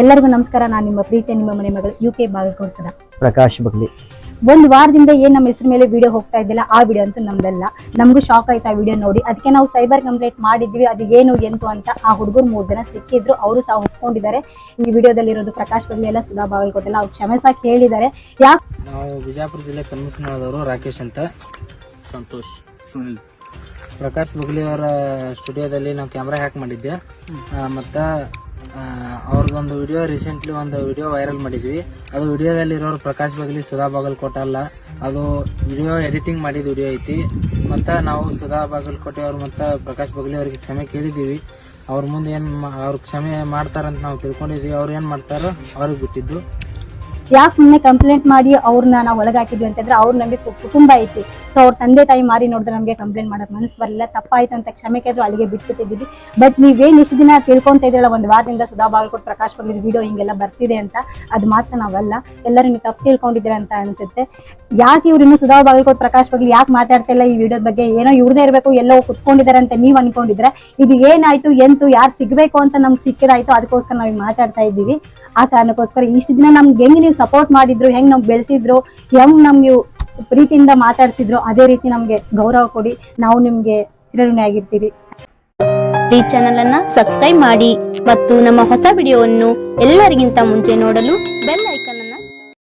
ಎಲ್ಲರಿಗೂ ನಮಸ್ಕಾರ. ನಾನು ನಿಮ್ಮ ಪ್ರೀತಿ ನಿಮ್ಮ ಮನೆ ಮಗಳು ಯು ಕೆ ಬಾಗಲಕೋಟದ ಪ್ರಕಾಶ್ ಬಗ್ಲಿ. ಒಂದು ವಾರದಿಂದ ಏನ್ ನಮ್ಮ ಹೆಸರು ಮೇಲೆ ವಿಡಿಯೋ ಹೋಗ್ತಾ ಇದ್ದಿಲ್ಲ ಆ ವಿಡಿಯೋ ಅಂತೂ ನಮ್ದಲ್ಲ. ನಮಗೂ ಶಾಕ್ ಆಯ್ತಾ ಆ ವಿಡಿಯೋ ನೋಡಿ. ಅದಕ್ಕೆ ನಾವು ಸೈಬರ್ ಕಂಪ್ಲೇಂಟ್ ಮಾಡಿದ್ವಿ ಅದು ಏನು ಎಂತು ಅಂತ ಆ ಹುಡುಗರು ಮೂರು ಜನ ಸಿಕ್ಕಿದ್ರು ಅವರು ಸಹ ಒಪ್ಕೊಂಡಿದ್ದಾರೆ ಈ ವಿಡಿಯೋದಲ್ಲಿ ಇರೋದು ಪ್ರಕಾಶ್ ಬಗ್ಲಿ ಎಲ್ಲ ಸುಧಾ ಬಾಗಲಕೋಟೆಲ್ಲ ಅವ್ರು ಕ್ಷಮೆ ಸಹ ಕೇಳಿದ್ದಾರೆ. ಯಾಕೆ ಬಿಜಾಪುರ ಜಿಲ್ಲೆ ರಾಕೇಶ್ ಅಂತ. ಸಂತೋಷ್. ಸುನಿಲ್. ಪ್ರಕಾಶ್ ಬುಗ್ಲಿ ಅವರ ಸ್ಟುಡಿಯೋದಲ್ಲಿ ನಾವು ಕ್ಯಾಮ್ರಾ ಹ್ಯಾಕ್ ಮಾಡಿದ್ದೆ. ಮತ್ತು ಅವ್ರದ್ದೊಂದು ವಿಡಿಯೋ ರೀಸೆಂಟ್ಲಿ ಒಂದು ವಿಡಿಯೋ ವೈರಲ್ ಮಾಡಿದ್ವಿ. ಅದು ವಿಡಿಯೋದಲ್ಲಿರೋರು ಪ್ರಕಾಶ್ ಬಗ್ಲಿ, ಸುಧಾ ಬಾಗಲ್ಕೋಟೆ ಅಲ್ಲ. ಅದು ವಿಡಿಯೋ ಎಡಿಟಿಂಗ್ ಮಾಡಿದ ವಿಡಿಯೋ ಐತಿ. ಮತ್ತು ನಾವು ಸುಧಾ ಬಾಗಲಕೋಟೆ ಅವ್ರು ಮತ್ತು ಪ್ರಕಾಶ್ ಬಗ್ಲಿ ಅವ್ರಿಗೆ ಕ್ಷಮೆ ಕೇಳಿದ್ದೀವಿ. ಅವ್ರ ಮುಂದೆ ಏನು ಮಾ- ಅವ್ರ ಕ್ಷಮೆ ಮಾಡ್ತಾರಂತ ನಾವು ತಿಳ್ಕೊಂಡಿದ್ದೀವಿ. ಅವ್ರು ಏನು ಮಾಡ್ತಾರೋ ಅವ್ರಿಗೆ ಬಿಟ್ಟಿದ್ದು. ಯಾಕೆ ಸುಮ್ಮನೆ ಕಂಪ್ಲೇಂಟ್ ಮಾಡಿ ಅವ್ರನ್ನ ನಾವು ಒಳಗಾಕಿದ್ವಿ ಅಂತಂದ್ರೆ ಅವ್ರು ನಮಗೆ ಕುಟುಂಬ ಐತಿ. ಸೊ ಅವ್ರ ತಂದೆ ತಾಯಿ ಮಾರಿ ನೋಡಿದ್ರೆ ನಮಗೆ ಕಂಪ್ಲೇಂಟ್ ಮಾಡೋಕೆ ಮನಸ್ಸು ಬರಲಿಲ್ಲ. ತಪ್ಪಾಯ್ತು ಅಂತ ಕ್ಷಮೆ ಕೇಳಿದ್ರು, ಅಲ್ಲಿಗೆ ಬಿಟ್ಬಿಟ್ಟಿದ್ದೀವಿ. ಬಟ್ ನೀವೇನು ಇಷ್ಟು ದಿನ ತಿಳ್ಕೊಂತ ಇದ್ರಲ್ಲ ಒಂದು ವಾರದಿಂದ ಸುಧಾ ಬಾಗಲ್ಕೋಟ್, ಪ್ರಕಾಶ್ ಬಂದಿದ್ದು ವಿಡಿಯೋ ಹಿಂಗೆಲ್ಲ ಬರ್ತಿದೆ ಅಂತ. ಅದು ಮಾತ್ರ ನಾವಲ್ಲ. ಎಲ್ಲರೂ ನೀವು ತಪ್ಪು ತಿಳ್ಕೊಂಡಿದ್ದೀರ ಅಂತ ಅನ್ಸುತ್ತೆ. ಯಾಕೆ ಇವ್ರು ಇನ್ನೂ ಸುಧಾ ಬಾಗಲಕೋಟ್, ಪ್ರಕಾಶ್ ಬಗ್ಗೆ ಯಾಕೆ ಮಾತಾಡ್ತಾ ಇಲ್ಲ ಈ ವಿಡಿಯೋದ ಬಗ್ಗೆ? ಏನೋ ಇವ್ರದೇ ಇರಬೇಕು, ಎಲ್ಲೋ ಕುತ್ಕೊಂಡಿದ್ದಾರೆ ಅಂತ ನೀವು ಅನ್ಕೊಂಡಿದ್ರೆ ಇದು ಏನಾಯ್ತು, ಎಂತು, ಯಾರು ಸಿಗ್ಬೇಕು ಅಂತ ನಮ್ಗೆ ಸಿಕ್ಕಿದಾಯ್ತು, ಅದಕ್ಕೋಸ್ಕರ ನಾವು ಮಾತಾಡ್ತಾ ಇದ್ದೀವಿ. ಆ ಕಾರಣಕ್ಕೋಸ್ಕರ ಇಷ್ಟು ದಿನ ನಮ್ಗೆ ಹೆಂಗ್ ನೀವು ಸಪೋರ್ಟ್ ಮಾಡಿದ್ರು, ಹೆಂಗ್ ನಮ್ಗೆ ಬೆಳೆಸಿದ್ರು, ಹೆಂಗ್ ನಮ್ ನೀವು ಪ್ರೀತಿಯಿಂದ ಮಾತಾಡ್ತಿದ್ರು ಅದೇ ರೀತಿ ನಮ್ಗೆ ಗೌರವ ಕೊಡಿ. ನಾವು ನಿಮ್ಗೆ ಚಿರಋಣಿ ಆಗಿರ್ತೀವಿ. ಈ ಚಾನೆಲ್ ಅನ್ನ ಸಬ್ಸ್ಕ್ರೈಬ್ ಮಾಡಿ ಮತ್ತು ನಮ್ಮ ಹೊಸ ವಿಡಿಯೋವನ್ನು ಎಲ್ಲರಿಗಿಂತ ಮುಂಚೆ ನೋಡಲು ಬೆಲ್ ಐಕಾನ್